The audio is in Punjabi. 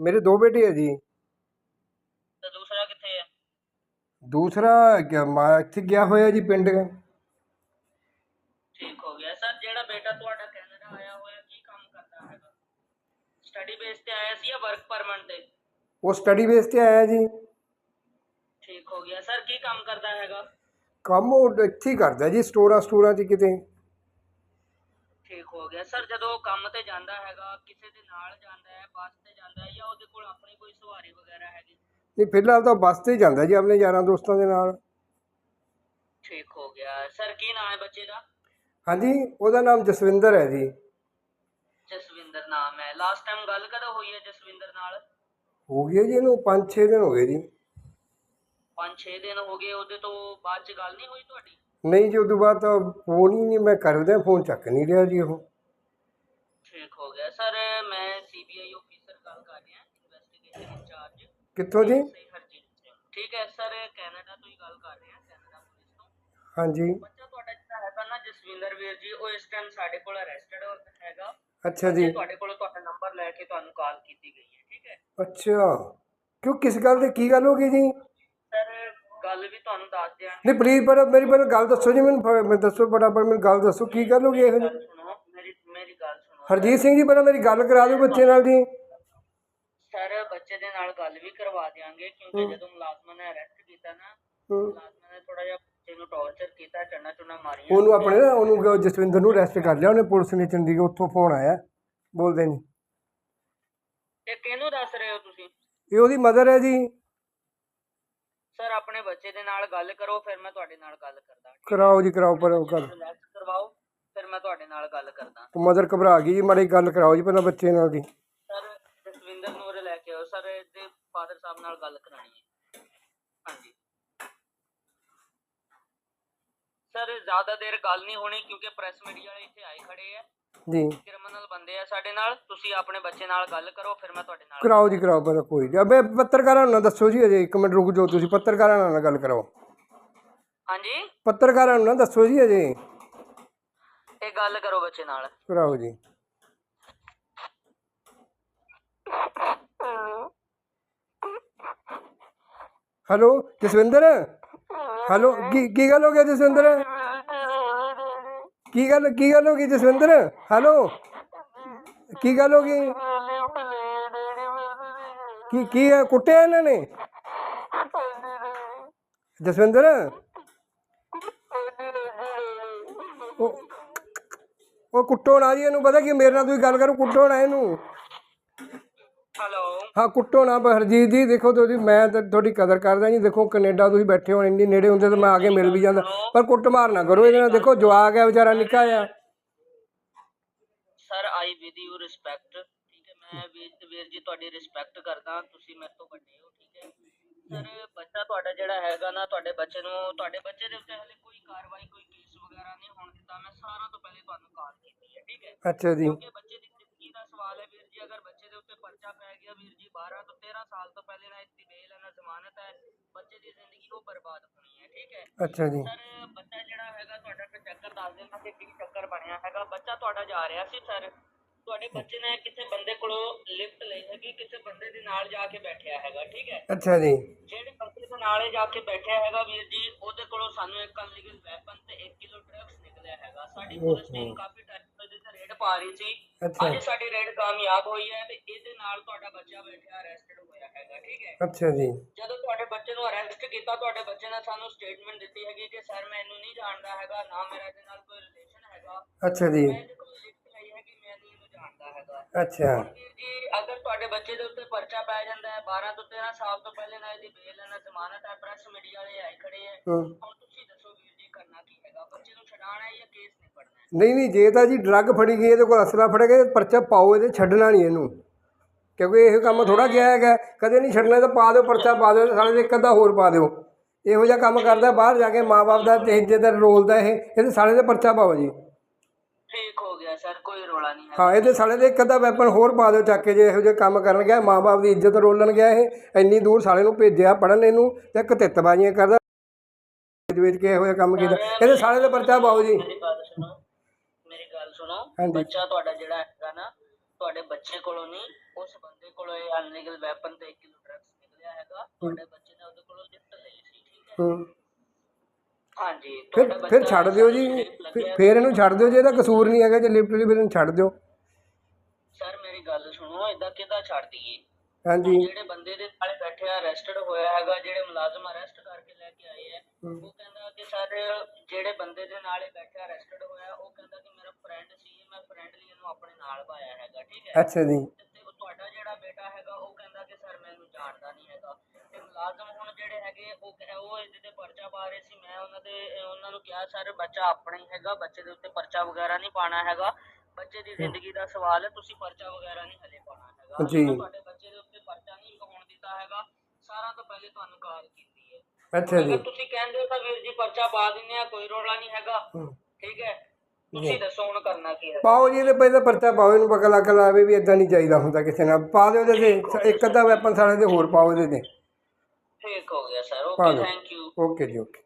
ਮੇਰੇ ਦੋ ਬੇਟੇ ਹੈ ਜੀ। ਤੇ ਦੂਸਰਾ ਕਿੱਥੇ ਹੈ ਦੂਸਰਾ ਗਿਆ ਮਾ ਇੱਥੇ ਗਿਆ ਹੋਇਆ ਜੀ ਪਿੰਡ। ਠੀਕ ਹੋ ਗਿਆ। ਸਰ ਜਿਹੜਾ ਬੇਟਾ ਤੁਹਾਡਾ ਕੈਨੇਡਾ ਆਇਆ ਹੋਇਆ ਕੀ ਕੰਮ ਕਰਦਾ ਹੈਗਾ? ਸਟੱਡੀ ਬੇਸ ਤੇ ਆਇਆ ਸੀ ਜਾਂ ਵਰਕ ਪਰਮਿਟ ਤੇ? ਉਹ ਸਟੱਡੀ ਬੇਸ ਤੇ ਆਇਆ ਜੀ। ਠੀਕ ਹੋ ਗਿਆ। ਸਰ ਕੀ ਕੰਮ ਕਰਦਾ ਹੈਗਾ? ਕੰਮ ਉਹ ਇੱਥੇ ਹੀ ਕਰਦਾ ਜੀ ਸਟੋਰਾਂ ਸਟੋਰਾਂ 'ਚ ਕਿਤੇ। ਠੀਕ ਹੋ ਗਿਆ। ਸਰ ਜਦੋਂ ਉਹ ਕੰਮ ਤੇ ਜਾਂਦਾ ਹੈਗਾ ਕਿਸੇ ਦੇ ਨਾਲ ਜਾਂਦਾ ਹੈ ਬੱਸ ਤੇ ਜਾਂਦਾ ਹੈ ਜਾਂ ਉਹਦੇ ਕੋਲ ਆਪਣੀ ਕੋਈ ਸਵਾਰੀ ਵਗੈਰਾ ਹੈਗੀ? ਨਹੀਂ ਫਿਲਹਾਲ ਤਾਂ ਬੱਸ ਤੇ ਹੀ ਜਾਂਦਾ ਜੀ ਆਪਣੇ ਯਾਰਾਂ ਦੋਸਤਾਂ ਦੇ ਨਾਲ। ਠੀਕ ਹੋ ਗਿਆ। ਸਰ ਕੀ ਨਾਮ ਹੈ ਬੱਚੇ ਦਾ? ਹਾਂਜੀ ਉਹਦਾ ਨਾਮ ਜਸਵਿੰਦਰ ਹੈ ਜੀ। ਜਸਵਿੰਦਰ ਨਾਮ ਹੈ। ਲਾਸਟ ਟਾਈਮ ਗੱਲ ਕਦੋਂ ਹੋਈ ਹੈ ਜਸਵਿੰਦਰ ਨਾਲ? ਹੋ ਗਿਆ ਜੀ ਇਹਨੂੰ 5-6 ਦਿਨ ਹੋ ਗਏ ਜੀ। 5-6 ਦਿਨ ਹੋ ਗਏ ਉਹਦੇ ਤੋਂ ਬਾਅਦ ਚ ਗੱਲ ਨਹੀਂ ਹੋਈ ਤੁਹਾਡੀ? ਨਹੀਂ ਜੀ ਉਦੋਂ ਬਾਅਦ ਤਾਂ ਫੋਨ ਹੀ ਨਹੀਂ ਮੈਂ ਕਰਦਾ ਫੋਨ ਚੱਕ ਨਹੀਂ ਰਿਹਾ ਜੀ ਉਹ। ਠੀਕ ਹੋ ਗਿਆ। ਸਰ ਮੈਂ ਸੀਬੀਆਈ ਆਫੀਸਰ ਗੱਲ ਕਰ ਰਿਹਾ ਇਨਵੈਸਟੀਗੇਸ਼ਨ ਇੰਚਾਰਜ ਕਿੱਥੋਂ ਜੀ? ਸਹੀ ਹਰਜੀਤ ਸਿੰਘ। ਠੀਕ ਹੈ ਸਰ ਕੈਨੇਡਾ ਤੋਂ ਹੀ ਗੱਲ ਕਰ ਰਹੇ ਹਾਂ ਕੈਨੇਡਾ ਪੁਲਿਸ ਤੋਂ। ਹਾਂਜੀ। ਬੱਚਾ ਤੁਹਾਡਾ ਜਿਹੜਾ ਹੈਗਾ ਨਾ ਜਸਵਿੰਦਰ ਵੀਰ ਜੀ ਉਹ ਇਸ ਟਾਈਮ ਸਾਡੇ ਕੋਲ ਅਰੈਸਟਡ ਹੈਗਾ। ਅੱਛਾ ਜੀ। ਤੁਹਾਡੇ ਕੋਲੋਂ ਤੁਹਾਡਾ ਨੰਬਰ ਲੈ ਕੇ ਤੁਹਾਨੂੰ ਕਾਲ ਕੀਤੀ ਗਈ ਹੈ ਠੀਕ ਹੈ। ਅੱਛਾ। ਕਿਉਂ ਕਿਸ ਗੱਲ ਤੇ ਕੀ ਗੱਲ ਹੋ ਗਈ ਜੀ? ਸਰ ਗੱਲ ਵੀ ਤੁਹਾਨੂੰ ਦੱਸ ਦਿਆਂਗੇ। ਨਹੀਂ ਪਲੀਜ਼ ਪਰ ਮੇਰੀ ਪਹਿਲਾਂ ਗੱਲ ਦੱਸੋ ਜੀ ਮੈਨੂੰ ਫ- ਮੈਂ ਦੱਸੋ ਫਟਾਫਟ ਮੈਨੂੰ ਗੱਲ ਦੱਸੋ ਕੀ ਗੱਲ ਹੋ ਗਈ ਇਹੋ ਜਿਹੀ? ਗੱਲ ਸੁਣੋ ਮੇਰੀ ਮੇਰੀ ਗੱਲ ਸੁਣੋ। ਹਰਜੀਤ ਸਿੰਘ ਜੀ ਪਹਿਲਾਂ ਮੇਰੀ ਗੱਲ ਕਰਾ ਦਿਓ ਬੱਚੇ ਨਾਲ ਜੀ। ਸਰ ਬੱਚੇ ਦੇ ਨਾਲ ਗੱਲ ਵੀ ਕਰਵਾ ਦਿਆਂਗੇ ਕਿਉਂਕਿ ਜਦੋਂ ਮੁਲਾਜ਼ਮਾਂ ਨੇ ਅਰੈਸਟ ਕੀਤਾ ਨਾ। ਮੁਲਾਜ਼ਮਾਂ ਨੇ ਥੋੜਾ ਜਿਹਾ ਬੱਚੇ ਨੂੰ ਟੌਰਚਰ ਕੀਤਾ ਚੰਨਾ ਚੁੰਨਾ ਮਾਰੀਆਂ। ਉਹਨੂੰ ਆਪਣੇ ਨਾ ਉਹਨੂੰ ਜਸਵਿੰਦਰ ਨੂੰ ਅਰੈਸਟ ਕਰ ਲਿਆ ਉਹਨੇ ਪੁਲਿਸ ਨੇ ਚੰਡੀਗੜ੍ਹ ਉੱਥੋਂ ਫੋਨ ਆਇਆ ਬੋਲਦੇ ਨਹੀਂ ਇਹ ਕਿਹਨੂੰ ਦੱਸ ਰਹੇ ਹੋ ਤੁਸੀਂ? ਇਹ ਉਹਦੀ ਮਦਰ ਹੈ ਜੀ। ਸਰ ਆਪਣੇ ਬੱਚੇ ਦੇ ਨਾਲ ਗੱਲ ਕਰੋ ਫਿਰ ਮੈਂ ਤੁਹਾਡੇ ਨਾਲ ਗੱਲ ਕਰਦਾ। ਕਰਾਓ ਜੀ ਕਰਾਓ ਪਰ ਉਹ ਕਰ। ਰਿਲੈਕਸ ਕਰਵਾਓ ਫਿਰ ਮੈਂ ਤੁਹਾਡੇ ਨਾਲ ਗੱਲ ਕਰਦਾ। ਮਦਰ ਘਬਰਾ ਗਈ ਜੀ ਮਾੜੀ ਗੱਲ ਕਰਾਓ ਜੀ ਪਹਿਲਾਂ ਬੱਚੇ ਨਾਲ ਦੀ। ਸਰ ਜਸਵਿੰਦਰ ਨੂੰ ਉਰੇ ਲੈ ਕੇ ਆਓ। ਸਰ ਇਹਦੇ ਫਾਦਰ ਸਾਹਿਬ ਨਾਲ ਗੱਲ ਕਰਾਣੀ ਹੈ। ਹਾਂਜੀ। ਸਰ ਜ਼ਿਆਦਾ ਦੇਰ ਗੱਲ ਨਹੀਂ ਹੋਣੀ ਕਿਉਂਕਿ ਪ੍ਰੈਸ ਮੀਡੀਆ ਵਾਲੇ ਇੱਥੇ ਆਏ ਖੜੇ ਆ। ਜੀ। ਕ੍ਰਿਮੀਨਲ ਬੰਦੇ ਆ ਸਾਡੇ ਨਾਲ। ਤੁਸੀਂ ਆਪਣੇ ਬੱਚੇ ਨਾਲ ਗੱਲ ਕਰੋ ਫਿਰ ਮੈਂ ਤੁਹਾਡੇ ਨਾਲ ਕਰਾਓ ਜੀ ਕਰਾਓ ਪਹਿਲਾਂ ਕੋਈ ਨਹੀਂ। ਅਬੇ ਪੱਤਰਕਾਰਾਂ ਨੂੰ ਨਾ ਦੱਸੋ ਜੀ ਅਜੇ ਇੱਕ ਮਿੰਟ ਰੁਕ ਜਾਓ ਤੁਸੀਂ। ਪੱਤਰਕਾਰਾਂ ਨਾਲ ਗੱਲ ਕਰਾਓ ਹਾਂਜੀ? ਪੱਤਰਕਾਰਾਂ ਨੂੰ ਨਾ ਦੱਸੋ ਜੀ ਅਜੇ। ਇਹ ਗੱਲ ਕਰੋ ਬੱਚੇ ਨਾਲ। ਕਰਾਓ ਜੀ। ਹੈਲੋ ਜਸਵਿੰਦਰ? ਹੈਲੋ, ਕੀ ਕੀ ਗੱਲ ਹੋ ਗਈ ਜਸਵਿੰਦਰ ਕੀ ਗੱਲ ਕੀ ਗੱਲ ਹੋ ਗਈ ਜਸਵਿੰਦਰ ਹੈਲੋ, ਕੀ ਗੱਲ ਹੋ ਗਈ? ਕੀ ਕੀ ਹੈ? ਕੁੱਟਿਆ ਇਹਨਾਂ ਨੇ? ਜਸਵਿੰਦਰ? ਉਹ ਉਹ ਕੁੱਟੋ ਨਾ ਜੀ, ਇਹਨੂੰ ਪਤਾ ਕੀ, ਮੇਰੇ ਨਾਲ ਤੁਸੀਂ ਗੱਲ ਕਰੋ ਕੁੱਟੋ ਨਾ ਇਹਨੂੰ। ਹਾਂ ਕੁੱਟੋ ਨਾ ਪਰ ਹਰਜੀਤ ਜੀ ਦੇਖੋ ਤੁਸੀਂ ਮੈਂ ਤਾਂ ਤੁਹਾਡੀ ਕਦਰ ਕਰਦਾ ਜੀ। ਦੇਖੋ ਕੈਨੇਡਾ ਤੁਸੀਂ ਬੈਠੇ ਹੋ ਇੰਨੀ ਨੇੜੇ ਹੁੰਦੇ ਤਾਂ ਮੈਂ ਆ ਕੇ ਮਿਲ ਵੀ ਜਾਂਦਾ। ਪਰ ਕੁੱਟ ਮਾਰ ਨਾ ਕਰੋ ਇਹਦੇ ਨਾਲ ਦੇਖੋ ਜਵਾਕ ਹੈ ਵਿਚਾਰਾ ਨਿੱਕਾ ਆ sir I with you respect. ਠੀਕ ਹੈ ਮੈਂ ਵੀਰ ਵੀਰ ਜੀ ਤੁਹਾਡੀ ਰਿਸਪੈਕਟ ਕਰਦਾ। ਤੁਸੀਂ ਮੇਰੇ ਤੋਂ ਵੱਡੇ ਹੋ ਠੀਕ ਹੈ। ਸਰ ਬੱਚਾ ਤੁਹਾਡਾ ਜਿਹੜਾ ਹੈਗਾ ਨਾ ਤੁਹਾਡੇ ਬੱਚੇ ਨੂੰ ਤੁਹਾਡੇ ਬੱਚੇ ਦੇ ਉੱਤੇ ਹਲੇ ਕੋਈ ਕਾਰਵਾਈ ਕੋਈ ਕੇਸ ਵਗੈਰਾ ਨਹੀਂ ਹੋਣ ਦਿੱਤਾ। ਮੈਂ ਸਾਰਾ ਤੋਂ ਪਹਿਲੇ ਤੁਹਾਨੂੰ ਕਾਲ ਕੀਤੀ ਹੈ ਠੀਕ ਹੈ। ਅੱਛਾ ਜੀ। ਕਿਉਂਕਿ ਬੱਚੇ ਦੀ ਜ਼ਿੰਦਗੀ ਦਾ ਸਵਾਲ ਹੈ ਵੀਰ ਜੀ ਅਗਰ ਬੱਚੇ ਦੇ ਉੱਤੇ ਪਰਚਾ ਪੈ ਗਿਆ ਵੀਰ ਜੀ 12 ਤੋਂ 13 ਸਾਲ ਤੋਂ ਪਹਿਲੇ ਨਾ ਇਸਦੀ ਬੇਲ ਹੈ ਨਾ ਜ਼ਮਾਨਤ ਹੈ ਬੱਚੇ ਦੀ ਜ਼ਿੰਦਗੀ ਉਹ ਬਰਬਾਦ ਹੋਣੀ ਹੈ ਠੀਕ ਹੈ? ਅੱਛਾ ਜੀ। ਸਰ ਬੱਚਾ ਜਿਹੜਾ ਹੈਗਾ ਤੁਹਾਡਾ ਫਿਰ ਚੱਕਰ ਦੱਸ ਦੇਣਾ ਕਿ ਕੀ ਚੱਕਰ ਬਣਿਆ ਹੈਗਾ। ਬੱਚਾ ਤੁਹਾਡਾ ਜਾ ਰਿਹਾ ਸੀ ਸਰ। ਤੁਹਾਡੇ ਬੱਚੇ ਨੇ ਕਿਸੇ ਬੰਦੇ ਕੋਲੋਂ ਲਿਫਟ ਲਈ ਹੈਗੀ ਕਿਸੇ ਬੰਦੇ ਦੇ ਨਾਲ ਜਾ ਕੇ ਬੈਠਿਆ ਹੈਗਾ ਠੀਕ ਹੈ? ਅੱਛਾ ਜੀ। ਜਿਹੜੇ ਬੰਦੇ ਦੇ ਨਾਲੇ ਜਾ ਕੇ ਬੈਠਿਆ ਹੈਗਾ ਵੀਰ ਜੀ ਉਹਦੇ ਕੋਲੋਂ ਸਾਨੂੰ ਇੱਕ ਅਨਲੀਗਲ ਵੈਪਨ ਤੇ 1 ਕਿਲੋ ਡਰੱਗਸ ਨਿਕਲਿਆ ਹੈਗਾ। ਸਾਡੀ ਪੁਲਿਸ ਟੀਮ ਕਾਫੀ ਤੇ ਰੇਡ ਪਾ ਰਹੀ ਸੀ। ਅੱਛਾ। ਅੱਜ ਸਾਡੀ ਰੇਡ ਕਾਮਯਾਬ ਹੋਈ ਹੈ ਤੇ ਇਹਦੇ ਨਾਲ ਤੁਹਾਡਾ ਬੱਚਾ ਬੈਠਿਆ ਅਰੈਸਟਡ ਹੋਇਆ ਹੈਗਾ ਠੀਕ ਹੈ? ਅੱਛਾ ਜੀ। ਜਦੋਂ ਤੁਹਾਡੇ ਬੱਚੇ ਨੂੰ ਅਰੈਸਟ ਕੀਤਾ ਤੁਹਾਡੇ ਬੱਚੇ ਨੇ ਸਾਨੂੰ ਸਟੇਟਮੈਂਟ ਦਿੱਤੀ ਹੈਗੀ ਕਿ ਸਰ ਮੈਂ ਇਹਨੂੰ ਨਹੀਂ ਜਾਣਦਾ ਹੈਗਾ ਨਾ ਮੇਰਾ ਇਹਦੇ ਨਾਲ ਕੋਈ ਰਿਲੇਸ਼ਨ ਹੈਗਾ। ਅੱਛਾ ਜੀ। ਮੈਂ ਇਹਦੇ ਕੋਲ ਲਿਖਤ ਲਈ ਹੈ ਕਿ ਮੈਂ ਨਹੀਂ ਇਹਨੂੰ ਜਾਣਦਾ ਹੈਗਾ। ਅੱਛਾ। ਵੀਰ ਜੀ ਅਗਰ ਤੁਹਾਡੇ ਬੱਚੇ ਦੇ ਉੱਤੇ ਪਰਚਾ ਪੈ ਜਾਂਦਾ ਹੈ 12 ਤੋਂ 13 ਸਾਲ ਤੋਂ ਪਹਿਲੇ ਨਾ ਇਹਦੀ ਬੇਲ ਹੈ ਨਾ ਜ਼ਮਾਨਤ ਹੈ ਪ੍ਰੈਸ ਮੀਡੀਆ ਵਾਲੇ ਆਏ ਖੜੇ ਹੈ। ਹੂੰ। ਹੁਣ ਤੁਸੀਂ ਦੱਸੋ ਕਰਨਾ ਕੀ ਹੈਗਾ? ਬੱਚੇ ਨੂੰ ਹੈ ਜਾਂ ਕੇਸ ਨਹੀਂ ਨਹੀਂ ਜੇ ਤਾਂ ਜੀ ਡਰੱਗ ਫੜੀ ਗਈ ਇਹਦੇ ਕੋਲ ਅਸਲਾ ਫੜ ਗਿਆ ਪਰਚਾ ਪਾਓ ਇਹਦੇ ਛੱਡਣਾ ਨਹੀਂ ਇਹਨੂੰ। ਕਿਉਂਕਿ ਇਹ ਕੰਮ ਥੋੜਾ ਗਿਆ ਹੈਗਾ ਕਦੇ ਨਹੀਂ ਛੱਡਣਾ ਤਾਂ ਪਾ ਦਿਓ ਪਰਚਾ ਪਾ ਦਿਓ ਸਾਲੇ ਦੇ ਇੱਕ ਅੱਧਾ ਹੋਰ ਪਾ ਦਿਓ। ਇਹੋ ਜਿਹਾ ਕੰਮ ਕਰਦਾ ਬਾਹਰ ਜਾ ਕੇ ਮਾਪੇ ਦਾ ਤੇ ਇੱਜ਼ਤ ਰੋਲ ਦਾ ਇਹ ਇਹਦੇ ਸਾਲੇ ਦੇ ਪਰਚਾ ਪਾਓ ਜੀ। ਠੀਕ ਹੋ ਗਿਆ ਸਰ ਕੋਈ ਰੋਲਾ ਨਹੀਂ ਹੈ ਹਾਂ ਇਹਦੇ ਸਾਲੇ ਦੇ ਇੱਕ ਅੱਧਾ ਵੈਪਨ ਹੋਰ ਪਾ ਦਿਓ ਚੱਕ ਕੇ ਜੇ ਇਹੋ ਜਿਹੇ ਕੰਮ ਕਰਨ ਗਿਆ ਮਾਪੇ ਦੀ ਇੱਜ਼ਤ ਰੋਲਣ ਗਿਆ ਇਹ ਇੰਨੀ ਦੂਰ ਸਾਲੇ ਨੂੰ ਭੇਜਿਆ ਪੜਨ ਇਹਨੂੰ ਤੇ ਕਤਿੱਤਬਾਜ਼ੀਆਂ ਕਰਦਾ ਵੇਚ ਕੇ ਇਹੋ ਜਿਹਾ ਕੰਮ ਕੀਤਾ? ਇਹਦੇ ਸਾਲੇ ਦੇ ਪਰਚਾ ਪਾਓ ਜੀ। ਮੇਰੀ ਗੱਲ ਸੁਣੋ ਮੇਰੀ ਗੱਲ ਸੁਣੋ। ਹਾਂਜੀ। ਬੱਚਾ ਤੁਹਾਡਾ ਜਿਹੜਾ ਹੈਗਾ ਨਾ ਤੁਹਾਡੇ ਬੱਚੇ ਕੋਲੋਂ ਨਹੀਂ ਉਸ ਬੰਦੇ ਕੋਲੋਂ ਇਹ ਅਨਲੀਗਲ ਵੈਪਨ ਤੇ 1 ਕਿਲੋ ਡਰੱਗਸ ਨਿਕਲਿਆ ਹੈਗਾ। ਤੁਹਾਡੇ ਬੱਚੇ ਨੇ ਉਹਦੇ ਕੋਲੋਂ ਲਿਫਟ ਲਈ ਸੀ ਠੀਕ ਹੈ। ਹੂੰ। ਹਾਂਜੀ ਫਿਰ ਤੁਹਾਡਾ ਫਿਰ ਬੱਚਾ ਛੱਡ ਦਿਓ ਜੀ। ਫਿਰ- ਇਹਨੂੰ ਛੱਡ ਦਿਓ ਜੇ ਇਹਦਾ ਕਸੂਰ ਨਹੀਂ ਹੈਗਾ ਜੇ ਲਿਫਟ ਲਈ ਫਿਰ ਇਹਨੂੰ ਛੱਡ ਦਿਓ। ਸਰ ਮੇਰੀ ਗੱਲ ਸੁਣੋ ਇਦਾਂ ਕਿੱਦਾਂ ਛੱਡ ਦਈਏ? ਹਾਂਜੀ। ਜਿਹੜੇ ਬੰਦੇ ਦੇ ਨਾਲ ਬੈਠਿਆ ਅਰੈਸਟਡ ਹੋਇਆ ਹੈਗਾ ਜਿਹੜੇ ਮੁਲਾਜ਼ਮ ਅਰੈਸਟ ਕਰਕੇ ਲੈ ਕੇ ਆਏ ਹੈ ਹਮ। ਉਹ ਕਹਿੰਦਾ ਸਰ ਜਿਹੜੇ ਬੰਦੇ ਦੇ ਨਾਲ ਇਹ ਬੈਠਿਆ ਅਰੈਸਟਡ ਹੋਇਆ ਉਹ ਕਹਿੰਦਾ ਕਿ ਮੇਰਾ ਫਰੈਂਡ ਸੀ ਮੈਂ ਫਰੈਂਡਲੀ ਇਹਨੂੰ ਆਪਣੇ ਨਾਲ ਪਾਇਆ ਹੈਗਾ ਠੀਕ ਹੈ? ਅੱਛਾ ਜੀ। ਤੇ ਉਹ ਤੁਹਾਡਾ ਜਿਹੜਾ ਬੇਟਾ ਹੈਗਾ ਉਹ ਕਹਿੰਦਾ ਕਿ ਸਰ ਮੈਨੂੰ ਜਾਣਦਾ ਨਹੀਂ ਹੈਗਾ। ਤੇ ਮੁਲਾਜ਼ਮ ਹੁਣ ਜਿਹੜੇ ਹੈਗੇ ਉਹ ਕਹਿ- ਉਹ ਇਹਦੇ ਤੇ ਪਰਚਾ ਪਾ ਰਹੇ ਸੀ ਮੈਂ ਉਹਨਾਂ ਦੇ ਉਹਨਾਂ ਨੂੰ ਕਿਹਾ ਸਰ ਬੱਚਾ ਆਪਣਾ ਹੀ ਹੈਗਾ ਬੱਚੇ ਦੇ ਉੱਤੇ ਪਰਚਾ ਵਗੈਰਾ ਨਹੀਂ ਪਾਣਾ ਹੈਗਾ। ਬੱਚੇ ਦੀ ਜ਼ਿੰਦਗੀ ਦਾ ਸਵਾਲ ਹੈ ਤੁਸੀਂ ਪਰਚਾ ਵਗੈਰਾ ਨਹੀਂ ਹਲੇ ਪਾਣਾ ਹੈਗਾ। ਜੀ। ਤੁਹਾਡੇ ਬੱਚੇ ਦੇ ਉੱਤੇ ਪਰਚਾ ਨਹੀਂ ਹੋਣ ਦਿੱਤਾ ਹੈਗਾ ਸਾਰਾ ਤੋਂ ਪਹਿਲੇ ਤੁਹਾਨੂੰ ਕਾਲ ਕੀਤੀ ਹੈ ਅੱਛਾ ਜੀ। ਅਗਰ ਤੁਸੀਂ ਕਹਿੰਦੇ ਹੋ ਤਾਂ ਵੀਰ ਜੀ ਪਰਚਾ ਪਾ ਦਿੰਦੇ ਆ ਕੋਈ ਰੋਲਾ ਨਹੀਂ ਹੈਗਾ। ਹੂੰ। ਠੀਕ ਹੈ? ਤੁਸੀਂ ਦੱਸੋ ਹੁਣ ਕਰਨਾ ਕੀ ਹੈ। ਪਾਓ ਜੀ ਇਹਦੇ ਪਹਿਲੇ ਪਰਚਾ ਪਾਓ ਇਹਨੂੰ ਪਕੜ ਲੱਗ ਲਾਵੇ ਵੀ ਇਦਾਂ ਨਹੀਂ ਚਾਹੀਦਾ ਹੁੰਦਾ ਕਿਸੇ ਨਾਲ। ਪਾ ਦਿਓ ਇਹਦੇ ਤੇ ਇੱਕ ਅੱਧਾ ਵੈਪਨ ਸਾਲੇ ਦੇ ਹੋਰ ਪਾਓ ਇਹਦੇ ਤੇ। ਠੀਕ ਹੋ ਗਿਆ sir okay thank you okay ਜੀ ਓਕੇ